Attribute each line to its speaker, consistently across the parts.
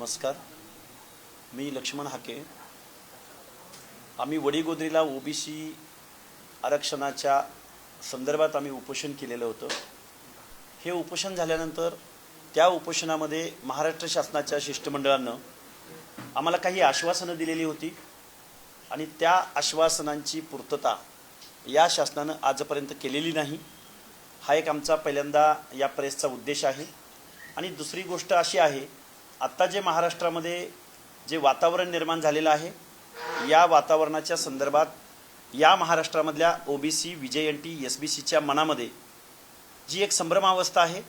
Speaker 1: नमस्कार. मी लक्ष्मण हाके. आम्ही वडीगोद्रीला ओबीसी आरक्षणाच्या संदर्भात आम्ही उपोषण केलेलं होतं. हे उपोषण झाल्यानंतर त्या उपोषणामध्ये महाराष्ट्र शासनाच्या शिष्टमंडळानं आम्हाला काही आश्वासनं दिलेली होती आणि त्या आश्वासनांची पूर्तता या शासनानं आजपर्यंत केलेली नाही. हा एक आमचा पहिल्यांदा या प्रेसचा उद्देश आहे. आणि दुसरी गोष्ट अशी आहे आत्ता जे महाराष्ट्रामध्ये जे वातावरण निर्माण झालेलं आहे या वातावरणाच्या संदर्भात या महाराष्ट्रामधल्या O B C V J N T S B सीच्या मनामध्ये जी एक संभ्रमावस्था आहे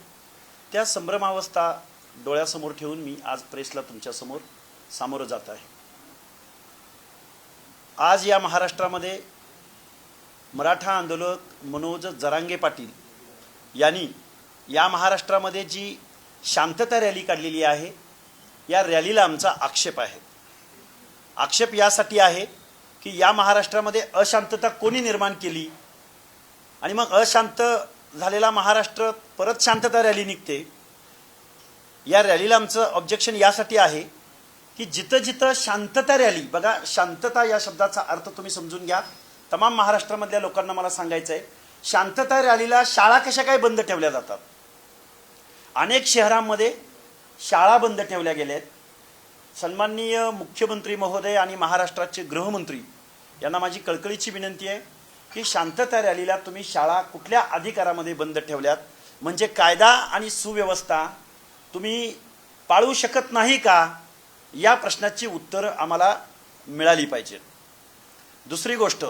Speaker 1: त्या संभ्रमावस्था डोळ्यासमोर ठेवून मी आज प्रेसला तुमच्यासमोर सामोरं जात आहे. आज या महाराष्ट्रामध्ये मराठा आंदोलक मनोज जरांगे पाटील यांनी या महाराष्ट्रामध्ये जी शांतता रॅली काढलेली आहे या रॅलीला आमचा आक्षेप आहे. आक्षेप यासाठी आहे की या महाराष्ट्रामध्ये अशांतता कोणी निर्माण केली? आणि मग अशांत झालेला महाराष्ट्र परत शांतता रॅली निघते. या रॅलीला आमचं ऑब्जेक्शन यासाठी आहे की जिथं जिथं शांतता रॅली बघा शांतता या शब्दाचा अर्थ तुम्ही समजून घ्या. तमाम महाराष्ट्रामधल्या लोकांना मला सांगायचं आहे शांतता रॅलीला शाळा कशा काय बंद ठेवल्या जातात? अनेक शहरांमध्ये शाळा बंद ठेवल्या गेल्या आहेत सन्माननीय मुख्यमंत्री महोदय आणि महाराष्ट्राचे गृहमंत्री यांना माझी कळकळीची विनंती आहे की शांतता रॅलीला तुम्ही शाळा कुठल्या अधिकारामध्ये बंद ठेवल्यात? म्हणजे कायदा आणि सुव्यवस्था तुम्ही पाळू शकत नाही का? या प्रश्नाची उत्तरं आम्हाला मिळाली पाहिजे. दुसरी गोष्ट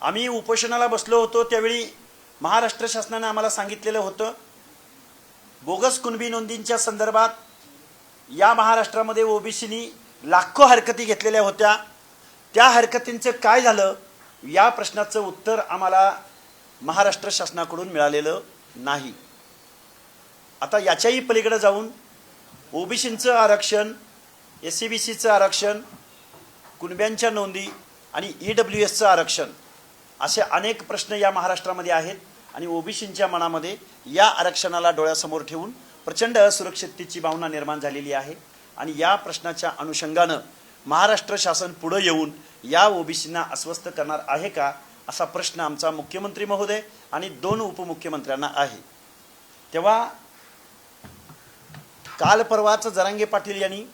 Speaker 1: आम्ही उपोषणाला बसलो होतो त्यावेळी महाराष्ट्र शासनाने आम्हाला सांगितलेलं होतं बोगस कुणबी नोंदींच्या संदर्भात या महाराष्ट्रामध्ये ओबीसीनी लाखो हरकती घेतलेल्या होत्या. त्या हरकतींचं काय झालं? या प्रश्नाचं उत्तर आम्हाला महाराष्ट्र शासनाकडून मिळालेलं नाही. आता याच्याही पलीकडे जाऊन ओबीसींचं आरक्षण एस सी बी सीचं आरक्षण कुणब्यांच्या नोंदी आणि ई डब्ल्यू एसचं आरक्षण असे अनेक प्रश्न या महाराष्ट्रामध्ये आहेत आणि ओबीसींच्या मनामध्ये या आरक्षणाला डोळ्यासमोर ठेवून प्रचंड असुरक्षिततेची भावना निर्माण झालेली आहे. आणि या प्रश्नाच्या अनुषंगानं महाराष्ट्र शासन पुढं येऊन या ओबीसींना अस्वस्थ करणार आहे का असा प्रश्न आमचा मुख्यमंत्री महोदय आणि दोन उपमुख्यमंत्र्यांना आहे. तेव्हा काल परवाच जरांगे पाटील यांनी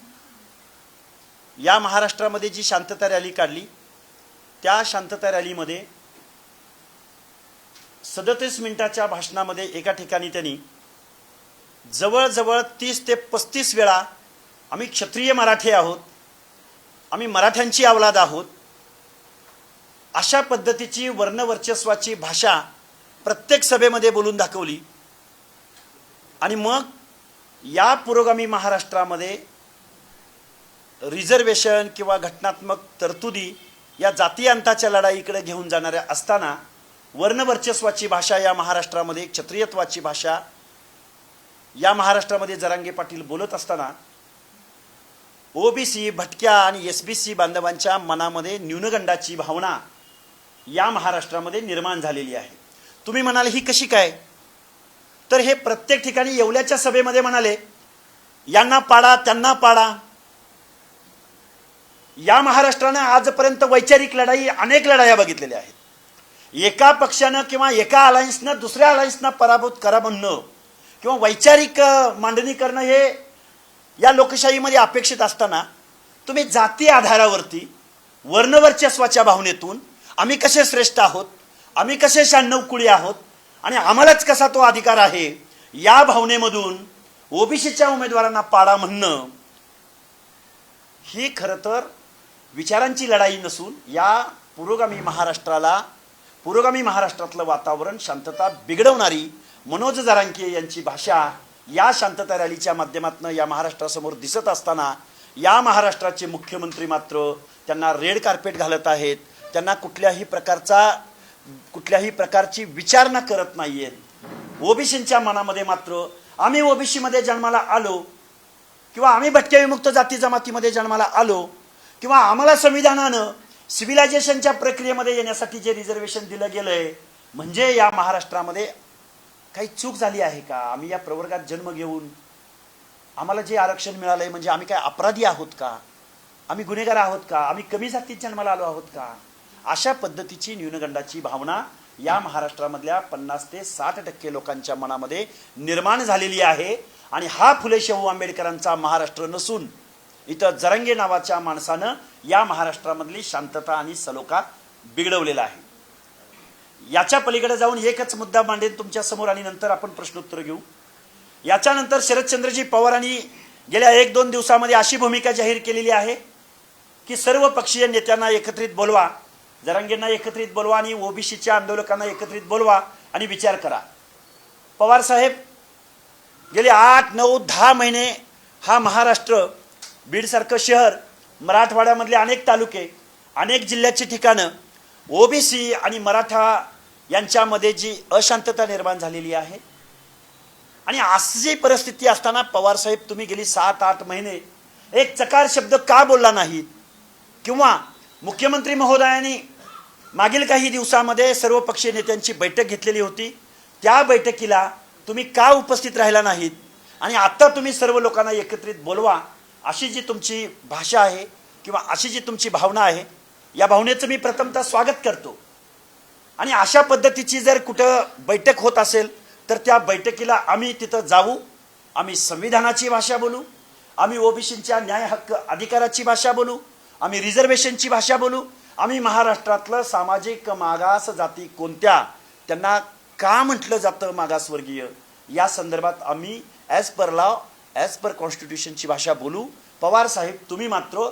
Speaker 1: या महाराष्ट्रामध्ये जी शांतता रॅली काढली त्या शांतता रॅलीमध्ये सदतीस मिनिटाच्या भाषणामध्ये एका ठिकाणी त्यांनी जवळजवळ तीस ते पस्तीस वेळा आम्ही क्षत्रिय मराठी आहोत. आम्ही मराठ्यांची अवलाद आहोत. अशा पद्धतीची वर्णवर्चस्वाची भाषा प्रत्येक सभेमध्ये बोलून दाखवली. आणि मग या पुरोगामी महाराष्ट्रामध्ये रिझर्वेशन किंवा घटनात्मक तरतुदी या जातीयांताच्या लढाईकडे घेऊन जाणाऱ्या असताना वर्णवर्चस्वाची भाषा या महाराष्ट्रामध्ये क्षत्रियत्वाची भाषा या महाराष्ट्रामध्ये जरांगे पाटील बोलत असताना ओबीसी भटक्या आणि एस बी सी बांधवांच्या मनामध्ये न्यूनगंडाची भावना या महाराष्ट्रामध्ये निर्माण झालेली आहे. तुम्ही म्हणाल ही कशी काय? तर हे प्रत्येक ठिकाणी येवल्याच्या सभेमध्ये म्हणाले यांना पाडा त्यांना पाडा. या महाराष्ट्रानं आजपर्यंत वैचारिक लढाई अनेक लढाया बघितलेल्या आहेत. एका पक्षानं किंवा एका अलायन्सनं दुसऱ्या अलायन्सना पराभूत करा म्हणणं किंवा वैचारिक मांडणी करणं हे या लोकशाहीमध्ये अपेक्षित असताना तुम्ही जाती आधारावरती वर्णवर्चस्वाच्या भावनेतून आम्ही कसे श्रेष्ठ आहोत आम्ही कसे शहाण्णव कुळी आहोत आणि आम्हालाच कसा तो अधिकार आहे या भावनेमधून ओबीसीच्या उमेदवारांना पाडा म्हणणं ही खरं तर विचारांची लढाई नसून या पुरोगामी महाराष्ट्राला पुरोगामी महाराष्ट्रातलं वातावरण शांतता बिघडवणारी मनोज जरांके यांची भाषा या शांतता रॅलीच्या माध्यमातून या महाराष्ट्रासमोर दिसत असताना या महाराष्ट्राचे मुख्यमंत्री मात्र त्यांना रेड कार्पेट घालत आहेत. त्यांना कुठल्याही प्रकारचा कुठल्याही प्रकारची विचारणा करत नाही आहेत ओबीसींच्या मनामध्ये मात्र आम्ही ओबीसीमध्ये जन्माला आलो किंवा आम्ही भटक्या विमुक्त जाती जमातीमध्ये जन्माला आलो किंवा आम्हाला संविधानानं सिव्हिलायझेशनच्या प्रक्रियेमध्ये येण्यासाठी जे रिझर्वेशन दिलं गेलं आहे म्हणजे या महाराष्ट्रामध्ये काही चूक झाली आहे का? आम्ही या प्रवर्गात जन्म घेऊन आम्हाला जे आरक्षण मिळालं आहे म्हणजे आम्ही काय अपराधी आहोत का? आम्ही गुन्हेगार आहोत का? आम्ही कमी जातीत जन्माला आलो आहोत का? अशा पद्धतीची न्यूनगंडाची भावना या महाराष्ट्रामधल्या पन्नास ते साठ टक्के लोकांच्या मनामध्ये निर्माण झालेली आहे. आणि हा फुले शाहू आंबेडकरांचा महाराष्ट्र नसून इथं जरंगे नावाच्या माणसानं या महाराष्ट्रामधली शांतता आणि सलोखा बिघडवलेला आहे. याच्या पलीकडे जाऊन एकच मुद्दा मांडेन तुमच्यासमोर आणि नंतर आपण प्रश्नोत्तर घेऊ. याच्यानंतर शरदचंद्रजी पवारांनी गेल्या एक दोन दिवसामध्ये अशी भूमिका जाहीर केलेली आहे की सर्व पक्षीय नेत्यांना एकत्रित बोलवा जरांगेंना एकत्रित बोलवा आणि ओबीसीच्या आंदोलकांना एकत्रित बोलवा आणि विचार करा. पवार साहेब गेले आठ नऊ दहा महिने हा महाराष्ट्र बीडसारखं शहर मराठवाड्यामधले अनेक तालुके अनेक जिल्ह्याची ठिकाणं ओबीसी आणि मराठा यांच्यामध्ये जी अशांतता निर्माण झालेली आहे. आणि अशी परिस्थिती असताना पवार साहेब तुम्ही गेली सात आठ महिने एक चकार शब्द का बोलला नाही? किंवा मुख्यमंत्री महोदयांनी मागील काही दिवसामध्ये सर्वपक्षीय नेत्यांची बैठक घेतलेली होती. त्या बैठकीला तुम्ही का उपस्थित राहिला नाहीत आणि आत्ता तुम्ही सर्व लोकांना एकत्रित बोलवा अशी जी तुमची भाषा आहे किंवा अशी जी तुमची भावना आहे या भावनेचं मी प्रथमतः स्वागत करतो. आणि अशा पद्धतीची जर कुठं बैठक होत असेल तर त्या बैठकीला आम्ही तिथं जाऊ. आम्ही संविधानाची भाषा बोलू. आम्ही ओबीसींच्या न्याय हक्क अधिकाराची भाषा बोलू. आम्ही रिझर्वेशनची भाषा बोलू. आम्ही महाराष्ट्रातलं सामाजिक मागास जाती कोणत्या त्यांना का म्हटलं जातं मागासवर्गीय? या संदर्भात आम्ही as per law as per कॉन्स्टिट्यूशनची भाषा बोलू. पवार साहेब तुम्ही मात्र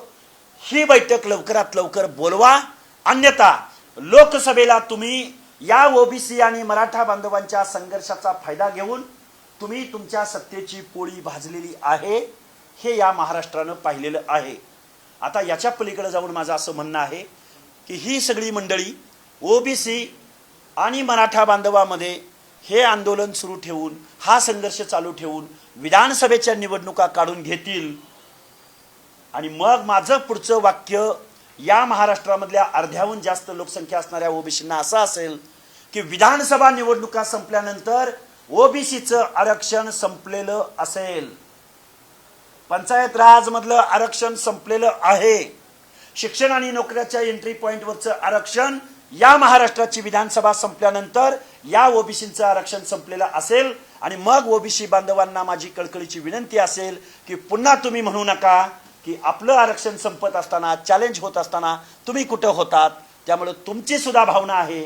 Speaker 1: ही बैठक लवकरात लवकर बोलवा. अन्यथा लोकसभेला तुम्ही या ओबीसी आणि मराठा बांधवांच्या संघर्षाचा फायदा घेऊन तुम्ही तुमच्या सत्तेची पोळी भाजलेली आहे हे या महाराष्ट्रानं पाहिलेलं आहे. आता याच्या पलीकडे जाऊन माझं असं म्हणणं आहे की ही सगळी मंडळी ओबीसी आणि मराठा बांधवामध्ये हे आंदोलन सुरू ठेवून हा संघर्ष चालू ठेवून विधानसभेच्या निवडणुका काढून घेतील. आणि मग माझं पुढचं वाक्य या महाराष्ट्रामधल्या अर्ध्याहून जास्त लोकसंख्या असणाऱ्या ओबीसींना असं असेल की विधानसभा निवडणुका संपल्यानंतर ओबीसीचं आरक्षण संपलेलं असेल. पंचायत राजमधलं आरक्षण संपलेलं आहे. शिक्षण आणि नोकऱ्याच्या एंट्री पॉईंटवरचं आरक्षण या महाराष्ट्राची विधानसभा संपल्यानंतर या ओबीसींचं आरक्षण संपलेलं असेल. आणि मग ओबीसी बांधवांना माझी कळकळीची विनंती असेल की पुन्हा तुम्ही म्हणू नका की आपलं आरक्षण संपत असताना चॅलेंज होत असताना तुम्ही कुठं होतात? त्यामुळे तुमची सुद्धा भावना आहे.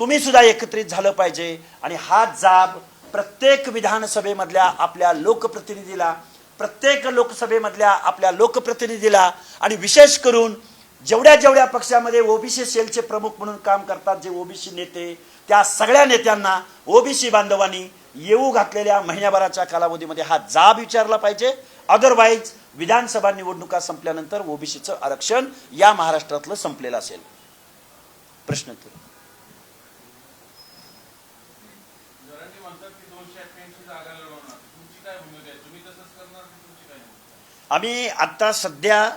Speaker 1: तुम्ही सुद्धा एकत्रित झालं पाहिजे. आणि हा जाब प्रत्येक विधानसभेमधल्या आपल्या लोकप्रतिनिधीला प्रत्येक लोकसभेमधल्या आपल्या लोकप्रतिनिधीला आणि विशेष करून जेवढ्या जेवढ्या पक्षामध्ये ओबीसी सेलचे प्रमुख म्हणून काम करतात जे ओबीसी नेते त्या सगळ्या नेत्यांना ओबीसी बांधवांनी येऊ घातलेल्या महिन्याभराच्या कालावधीमध्ये हा जाब विचारला पाहिजे. अदरवाईज विधानसभा निवडणुका संपल्यानंतर ओबीसीचं आरक्षण या महाराष्ट्रातलं संपलेलं असेल. प्रश्न
Speaker 2: भूमिका?
Speaker 1: आम्ही आता सध्या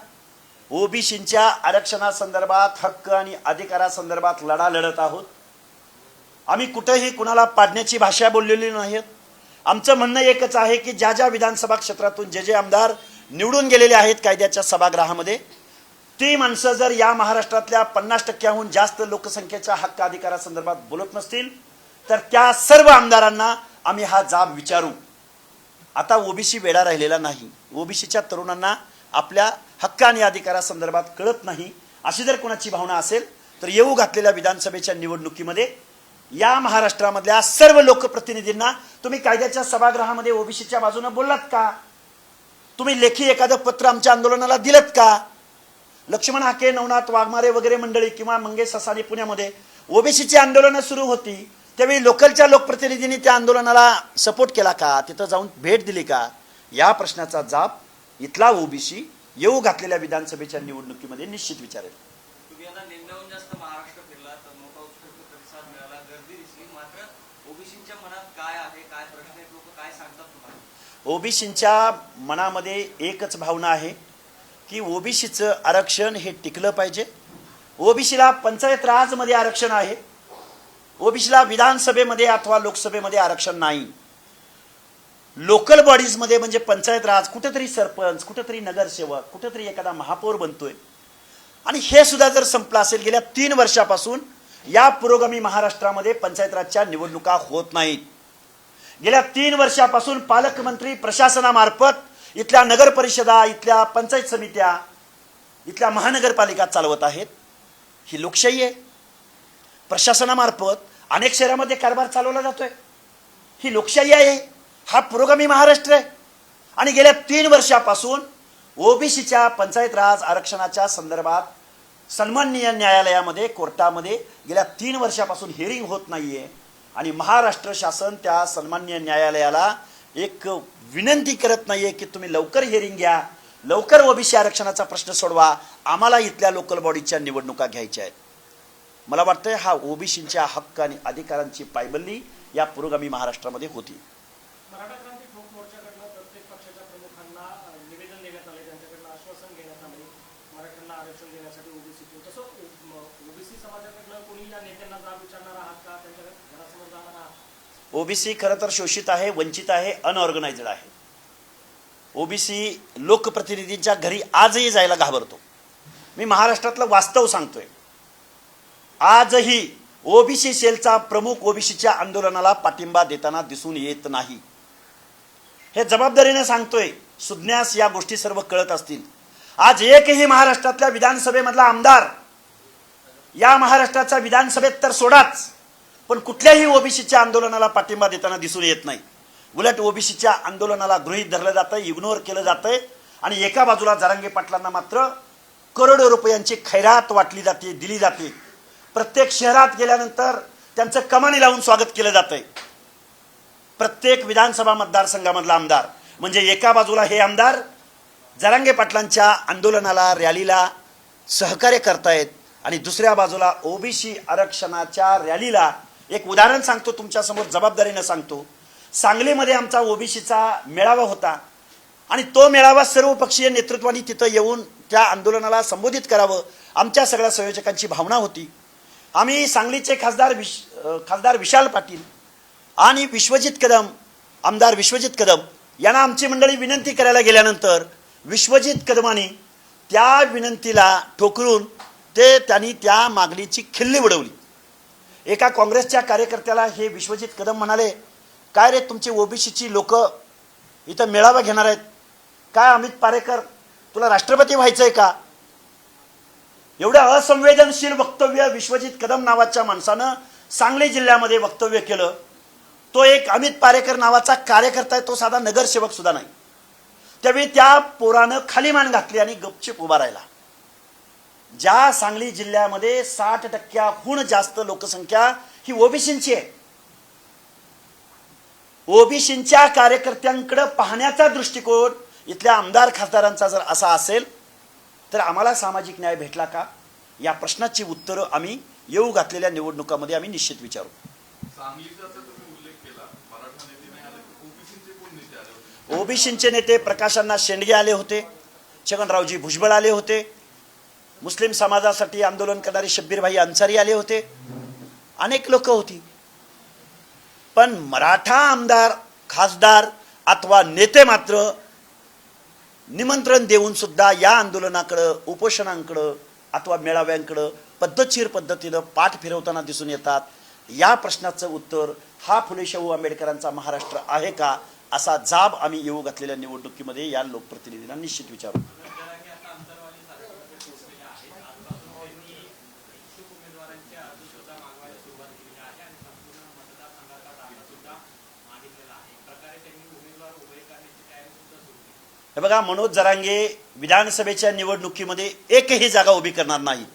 Speaker 1: ओबीसींच्या आरक्षणासंदर्भात हक्क आणि अधिकारासंदर्भात लढा लढत आहोत. आम्ही कुठेही कुणाला पाडण्याची भाषा बोललेली नाहीत आमचं म्हणणं एकच आहे की ज्या ज्या विधानसभा क्षेत्रातून जे जे आमदार निवडून गेलेले आहेत कायद्याच्या सभागृहामध्ये. ती माणसं जर या महाराष्ट्रातल्या पन्नास टक्क्याहून जास्त लोकसंख्येच्या हक्क अधिकारासंदर्भात बोलत नसतील तर त्या सर्व आमदारांना आम्ही हा जाब विचारू. आता ओबीसी वेडा राहिलेला नाही. ओबीसीच्या तरुणांना आपल्या हक्क आणि अधिकारासंदर्भात कळत नाही अशी जर कोणाची भावना असेल तर येऊ घातलेल्या विधानसभेच्या निवडणुकीमध्ये या महाराष्ट्रामधल्या सर्व लोकप्रतिनिधींना तुम्ही कायद्याच्या सभागृहामध्ये ओबीसीच्या बाजूने बोललात का? तुम्ही लेखी एखादं पत्र आमच्या आंदोलनाला दिलं का? लक्ष्मण हाके नवनाथ वाघमारे वगैरे मंडळी किंवा मंगेश ससाने पुण्यामध्ये ओबीसीची आंदोलनं सुरू होती. त्यावेळी लोकलच्या लोकप्रतिनिधींनी त्या आंदोलनाला सपोर्ट केला का? तिथं जाऊन भेट दिली का? या प्रश्नाचा जाब इथला ओबीसी येऊ घातलेल्या विधानसभेच्या निवडणुकीमध्ये निश्चित विचारेल.
Speaker 3: मनात काय आहे काय प्रश्न आहेत लोक काय सांगतात तुम्हाला?
Speaker 1: ओबीसींच्या मनामध्ये एकच भावना आहे की ओबीसीचं आरक्षण हे टिकलं पाहिजे. ओबीसीला पंचायत राजमध्ये आरक्षण आहे. ओबीसीला विधानसभेमध्ये अथवा लोकसभेमध्ये आरक्षण नाही. लोकल बॉडीजमध्ये म्हणजे पंचायत राज कुठेतरी सरपंच कुठेतरी नगरसेवक कुठेतरी एखादा महापौर बनतोय. आणि हे सुद्धा जर संपलं असेल गेल्या तीन वर्षापासून या पुरोगामी महाराष्ट्रामध्ये पंचायत राजच्या निवडणुका होत नाहीत. गेल्या तीन वर्षापासून पालकमंत्री प्रशासनामार्फत इथल्या नगर परिषदा इथल्या पंचायत समित्या इथल्या महानगरपालिका चालवत आहेत. ही लोकशाही आहे. प्रशासनामार्फत अनेक शहरामध्ये कारभार चालवला जातोय. ही लोकशाही आहे. हा पुरोगामी महाराष्ट्र आहे. आणि गेल्या तीन वर्षापासून ओबीसीच्या पंचायत राज आरक्षणाच्या संदर्भात सन्माननीय न्यायालयामध्ये कोर्टामध्ये गेल्या तीन वर्षापासून हिअरिंग होत नाहीये. आणि महाराष्ट्र शासन त्या सन्माननीय न्यायालयाला एक विनंती करत नाहीये की तुम्ही लवकर हिअरिंग घ्या लवकर ओबीसी आरक्षणाचा प्रश्न सोडवा. आम्हाला इथल्या लोकल बॉडीच्या निवडणुका घ्यायच्या आहेत. मला वाटतंय हा ओबीसींच्या हक्क आणि अधिकारांची पायबल्ली या पुरोगामी महाराष्ट्रामध्ये होती
Speaker 4: मराठा क्रांती ठोक मोर्चाकडनं प्रत्येक पक्षाच्या प्रमुखांना अ, निवेदन देण्यात आले त्यांच्याकडनं आश्वासन घेण्यात आले मराठ्यांना आरक्षण देण्यासाठी ओबीसीतून तसं ओबीसी समाजाकडनं कोणी या नेत्यांना जाब विचारणार आहात का? त्यांच्या घरासमोर जाणार आहात?
Speaker 1: ओबीसी खरं तर शोषित आहे वंचित आहे अनऑर्गनाइज्ड आहे. ओबीसी लोकप्रतिनिधींच्या घरी आजही जायला घाबरतो. मी महाराष्ट्रातलं वास्तव सांगतोय. आजही ओबीसी सेलचा प्रमुख ओबीसीच्या आंदोलनाला पाठिंबा देताना दिसून येत नाही. हे जबाबदारीने सांगतोय. सुज्ञास या गोष्टी सर्व कळत असतील. आज एकही महाराष्ट्रातल्या विधानसभेमधला आमदार या महाराष्ट्राच्या विधानसभेत तर सोडाच पण कुठल्याही ओबीसीच्या आंदोलनाला पाठिंबा देताना दिसून येत नाही. उलट ओबीसीच्या आंदोलनाला गृहीत धरलं जातं इग्नोर केलं जातंय आणि एका बाजूला जरांगे पाटलांना मात्र करोडो रुपयांची खैरात वाटली जाते दिली जाते. प्रत्येक शहरात गेल्यानंतर त्यांचं कमानी लावून स्वागत केलं जातंय. प्रत्येक विधानसभा मतदारसंघामधला आमदार म्हणजे एका बाजूला हे आमदार जरांगे पाटलांच्या आंदोलनाला रॅलीला सहकार्य करतायत आणि दुसऱ्या बाजूला ओबीसी आरक्षणाच्या रॅलीला एक उदाहरण सांगतो तुमच्यासमोर जबाबदारीनं सांगतो. सांगलीमध्ये आमचा ओबीसीचा मेळावा होता आणि तो मेळावा सर्वपक्षीय नेतृत्वाने तिथं येऊन त्या आंदोलनाला संबोधित करावं आमच्या सगळ्या संयोजकांची भावना होती. आम्ही सांगलीचे खासदार विश खासदार विशाल पाटील आणि विश्वजित कदम आमदार विश्वजित कदम यांना आमची मंडळी विनंती करायला गेल्यानंतर विश्वजित कदमाने त्या विनंतीला ठोकरून ते त्यांनी त्या मागणीची खिल्ली उडवली एका काँग्रेसच्या कार्यकर्त्याला हे विश्वजित कदम म्हणाले काय रे तुमची ओबीसीची लोक इथं मेळावा घेणार आहेत? काय अमित पारेकर तुला राष्ट्रपती व्हायचं आहे का? एवढं असंवेदनशील वक्तव्य विश्वजित कदम नावाच्या माणसानं सांगली जिल्ह्यामध्ये वक्तव्य केलं. तो एक अमित पारेकर नावाचा कार्यकर्ता आहे तो साधा नगरसेवक सुद्धा नाही. त्यावेळी त्या पोरानं खाली मान घातली आणि गपचिप उभा राहिला. ज्या सांगली जिल्ह्यामध्ये साठ टक्क्याहून जास्त लोकसंख्या ही ओबीसींची आहे. ओबीसींच्या कार्यकर्त्यांकडे पाहण्याचा दृष्टिकोन इथल्या आमदार खासदारांचा जर असा असेल तर आम्हाला सामाजिक न्याय भेटला का? या प्रश्नाची उत्तरं आम्ही येऊ घातलेल्या निवडणुकामध्ये आम्ही निश्चित विचारू.
Speaker 2: ओबीसीचे
Speaker 1: ओबीसींचे नेते प्रकाशांना शेंडगे आले होते. छगनरावजी भुजबळ आले होते. मुस्लिम समाजासाठी आंदोलन करणारे शब्बीरभाई अन्सारी आले होते. अनेक लोक होती. पण मराठा आमदार खासदार अथवा नेते मात्र निमंत्रण देऊन सुद्धा या आंदोलनाकडं उपोषणांकडं अथवा मेळाव्यांकडं पद्धतशीर पद्धतीनं पाठ फिरवताना दिसून येतात. या प्रश्नाचं उत्तर हा फुले शाहू आंबेडकरांचा महाराष्ट्र आहे का असा जाब आम्ही येऊ घातलेल्या निवडणुकीमध्ये या लोकप्रतिनिधींना निश्चित विचारू. हे बघा मनोज जरांगे विधानसभेच्या निवडणुकीमध्ये एकही जागा उभी करणार नाहीत.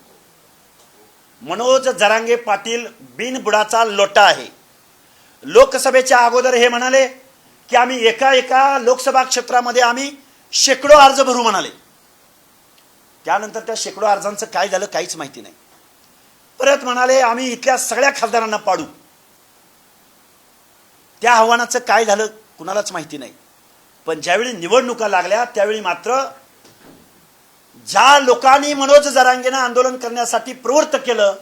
Speaker 1: मनोज जरांगे पाटील बिनबुडाचा लोटा आहे. लोकसभेच्या अगोदर हे म्हणाले की आम्ही एका एका लोकसभा क्षेत्रामध्ये आम्ही शेकडो अर्ज भरू म्हणाले. त्यानंतर त्या शेकडो अर्जांचं काय झालं काहीच माहिती नाही. परत म्हणाले आम्ही इथल्या सगळ्या खासदारांना पाडू. त्या आव्हानाचं काय झालं कुणालाच माहिती नाही. पण ज्यावेळी निवडणुका लागल्या त्यावेळी मात्र ज्या लोकांनी मनोज जरांगेनं आंदोलन करण्यासाठी प्रवृत्त केलं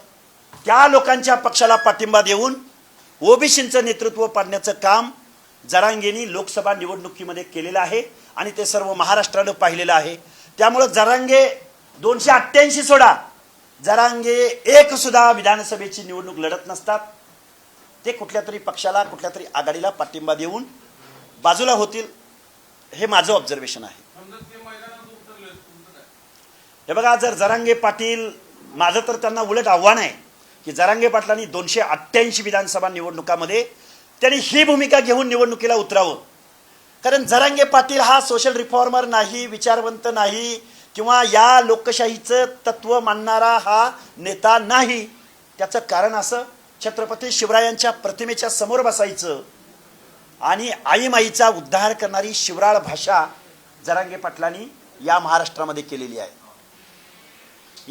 Speaker 1: त्या लोकांच्या पक्षाला पाठिंबा देऊन ओबीसींचं नेतृत्व पाडण्याचं काम जरांगेनी लोकसभा निवडणुकीमध्ये केलेलं आहे आणि ते सर्व महाराष्ट्रानं पाहिलेलं आहे. त्यामुळं जरांगे दोनशे अठ्ठ्याऐंशी सोडा. जरांगे एक सुद्धा विधानसभेची निवडणूक लढत नसतात. ते कुठल्या तरी पक्षाला कुठल्या तरी आघाडीला पाठिंबा देऊन बाजूला होतील हे माझं ऑब्झर्वेशन आहे
Speaker 2: समजा ते मैदानात उतरले तुमचं काय
Speaker 1: हे बघा जर जरांगे पाटील माझं तर त्यांना उलट आव्हान आहे की जरांगे पाटलांनी दोनशे अठ्ठ्याऐंशी विधानसभा निवडणुकामध्ये त्यांनी ही भूमिका घेऊन निवडणुकीला उतरावं. कारण जरांगे पाटील हा सोशल रिफॉर्मर नाही विचारवंत नाही किंवा या लोकशाहीचं तत्व मानणारा हा नेता नाही. त्याचं कारण असं छत्रपती शिवरायांच्या प्रतिमेच्या समोर बसायचं आणि आईमाईचा उद्धार करणारी शिवराळ भाषा जरांगे पाटलांनी या महाराष्ट्रामध्ये केलेली आहे.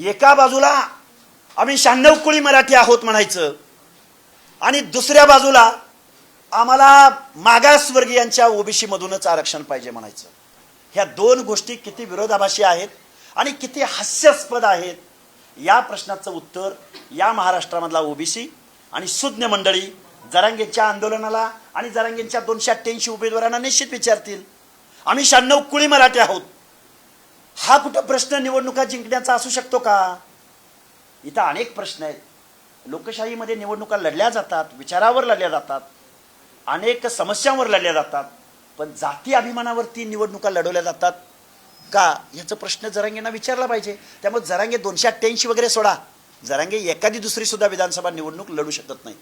Speaker 1: एका बाजूला आम्ही शहाण्णव कुळी मराठी आहोत म्हणायचं. आणि दुसऱ्या बाजूला आम्हाला मागासवर्गीयांच्या ओबीसी मधूनच आरक्षण पाहिजे म्हणायचं. ह्या दोन गोष्टी किती विरोधाभाषी आहेत आणि किती हास्यास्पद आहेत या प्रश्नाचं उत्तर या महाराष्ट्रामधला ओबीसी आणि सुज्ञ मंडळी जरांगेच्या आंदोलनाला आणि जरांगेंच्या दोनशे अठ्ठ्याऐंशी उमेदवारांना निश्चित विचारतील. आम्ही शहाण्णव कुळी मराठी आहोत. हा कुठं प्रश्न निवडणुका जिंकण्याचा असू शकतो का? इथं अनेक प्रश्न आहेत. लोकशाहीमध्ये निवडणुका लढल्या जातात विचारावर लढल्या जातात अनेक समस्यांवर लढल्या जातात पण जाती अभिमानावरती निवडणुका लढवल्या जातात का? याचा प्रश्न जरांगेंना विचारला पाहिजे. त्यामुळे जरांगे दोनशे अठ्ठ्याऐंशी वगैरे सोडा. जरांगे एखादी दुसरी सुद्धा विधानसभा निवडणूक लढू शकत नाही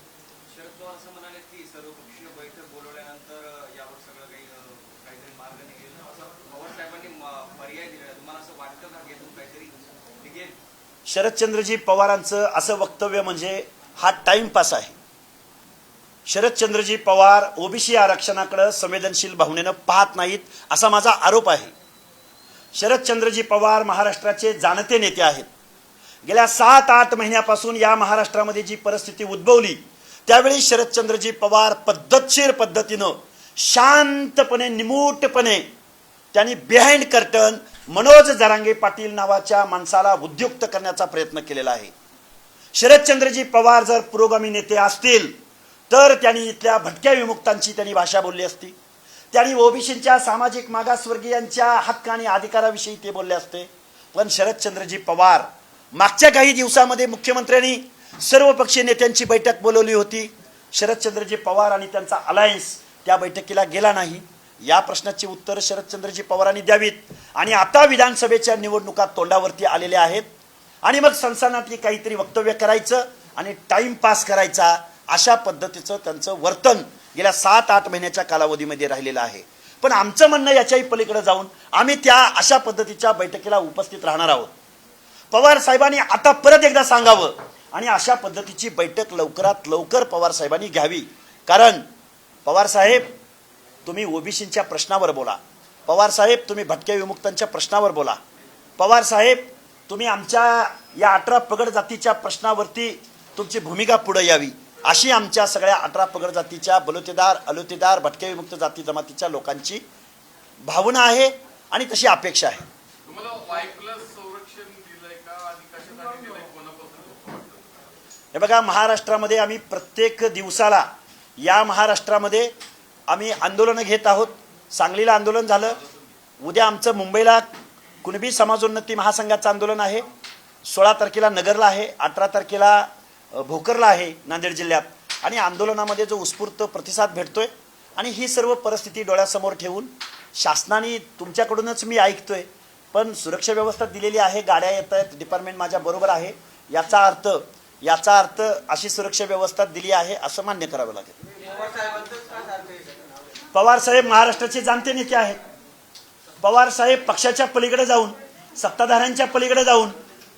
Speaker 5: शरद पवार असं म्हणाले की सर्वपक्षीय बैठक बोलवल्यानंतर अ, यावर सगळं काही अ, काहीतरी मार्ग निघेल असं पवार साहेबांनी म- पर्याय दिलेला आहे. तुम्हाला असं वाटतं का की यातून काहीतरी निघेल
Speaker 1: शरदचंद्रजी पवारांचं असं वक्तव्य म्हणजे हा टाइमपास आहे. शरदचंद्रजी पवार ओबीसी आरक्षणाकडं संवेदनशील भावनेनं पाहत नाहीत असा माझा आरोप आहे. शरदचंद्रजी पवार महाराष्ट्राचे जाणते नेते आहेत. गेल्या सात आठ महिन्यापासून या महाराष्ट्रामध्ये जी परिस्थिती उद्भवली त्यावेळी शरदचंद्रजी पवार पद्धतशीर पद्धतीनं शांतपणे निमूटपणे त्यांनी बिहाइंड कर्टन मनोज जरांगे पाटील नावाच्या माणसाला उद्युक्त करण्याचा प्रयत्न केलेला आहे. शरदचंद्रजी पवार जर पुरोगामी नेते असतील तर त्यांनी इथल्या भटक्या विमुक्तांची त्यांनी भाषा बोलली असती. त्यांनी ओबीसींच्या सामाजिक मागासवर्गीयांच्या हक्क आणि अधिकाराविषयी ते बोलले असते. पण शरदचंद्रजी पवार मागच्या काही दिवसामध्ये मुख्यमंत्र्यांनी सर्वपक्षीय नेत्यांची बैठक बोलवली होती. शरदचंद्रजी पवार आणि त्यांचा अलायन्स त्या बैठकीला गेला नाही. या प्रश्नाची उत्तर शरदचंद्रजी पवारांनी द्यावीत. आणि आता विधानसभेच्या निवडणुका तोंडावरती आलेल्या आहेत. आणि मग संस्थानातली काहीतरी वक्तव्य करायचं आणि टाइम पास करायचा अशा पद्धतीचं त्यांचं वर्तन गेल्या सात आठ महिन्याच्या कालावधीमध्ये राहिलेलं आहे. पण आमचं म्हणणं याच्याही पलीकडे जाऊन आम्ही त्या अशा पद्धतीच्या बैठकीला उपस्थित राहणार आहोत. पवार साहेबांनी आता परत एकदा सांगावं आणि अशा पद्धतीची बैठक लवकरात लवकर पवार साहेबांनी घ्यावी. कारण पवार साहेब तुम्ही ओबीसींच्या प्रश्नावर बोला. पवार साहेब तुम्ही भटक्या विमुक्तांच्या प्रश्नावर बोला. पवार साहेब तुम्ही आमच्या या अठरा पगड जातीच्या प्रश्नावरती तुमची भूमिका पुढे यावी. अशी आमच्या सगळ्या अठरा पगड जातीच्या बलुतेदार अलुतेदार भटक्या विमुक्त जाती जमातीच्या लोकांची भावना आहे आणि तशी अपेक्षा आहे. हे बघा महाराष्ट्रामध्ये आम्ही प्रत्येक दिवसाला या महाराष्ट्रामध्ये आम्ही आंदोलनं घेत आहोत. सांगलीला आंदोलन झालं. उद्या आमचं मुंबईला कुणबी समाजोन्नती महासंघाचं आंदोलन आहे. सोळा तारखेला नगरला आहे. अठरा तारखेला भोकरला आहे नांदेड जिल्ह्यात. आणि आंदोलनामध्ये जो उत्स्फूर्त प्रतिसाद भेटतोय आणि ही सर्व परिस्थिती डोळ्यासमोर ठेवून शासनाने तुमच्याकडूनच मी ऐकतोय. पण सुरक्षा व्यवस्था दिलेली आहे. गाड्या येत आहेत. डिपार्टमेंट माझ्या बरोबर आहे. याचा अर्थ याचा अर्थ अशी सुरक्षा व्यवस्था दिली आहे असं मान्य करावं लागेल.
Speaker 5: पवार
Speaker 1: साहेब महाराष्ट्राचे जाणते नेते आहेत. पवार साहेब पक्षाच्या पलीकडे जाऊन सत्ताधाऱ्यांच्या पलीकडे जाऊन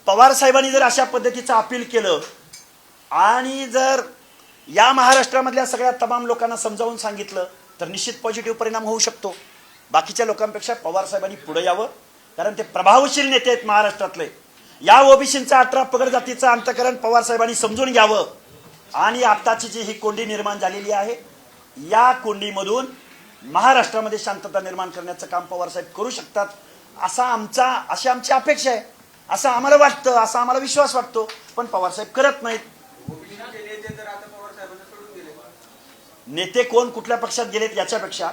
Speaker 1: पवार साहेबांनी जर अशा पद्धतीचं अपील केलं आणि जर या महाराष्ट्रामधल्या सगळ्या तमाम लोकांना समजावून सांगितलं तर निश्चित पॉझिटिव्ह परिणाम होऊ शकतो. बाकीच्या लोकांपेक्षा पवार साहेबांनी पुढे यावं कारण ते प्रभावशील नेते आहेत महाराष्ट्रातले. या ओबीसींचा अठरा पगड जातीचं अंतकरण पवार साहेबांनी समजून घ्यावं. आणि आत्ताची जी ही कोंडी निर्माण झालेली आहे या कोंडीमधून महाराष्ट्रामध्ये शांतता निर्माण करण्याचं काम पवार साहेब करू शकतात असा आमचा अशी आमची अपेक्षा आहे. असं आम्हाला वाटतं असा आम्हाला विश्वास वाटतो पण पवार साहेब करत नाहीत.
Speaker 5: नेते
Speaker 1: कोण कुठल्या पक्षात गेलेत याच्यापेक्षा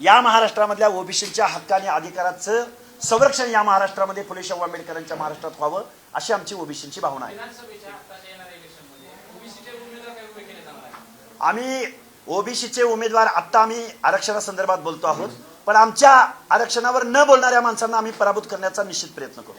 Speaker 1: या महाराष्ट्रामधल्या ओबीसीच्या हक्क आणि अधिकाराचं संरक्षण या महाराष्ट्रामध्ये फुले शाहू आंबेडकरांच्या महाराष्ट्रात व्हावं अशी आमची ओबीसीची भावना आहे. आम्ही ओबीसीचे उमेदवार आत्ता आम्ही आरक्षणासंदर्भात बोलतो आहोत. पण आमच्या आरक्षणावर न बोलणाऱ्या माणसांना आम्ही पराभूत करण्याचा निश्चित प्रयत्न करू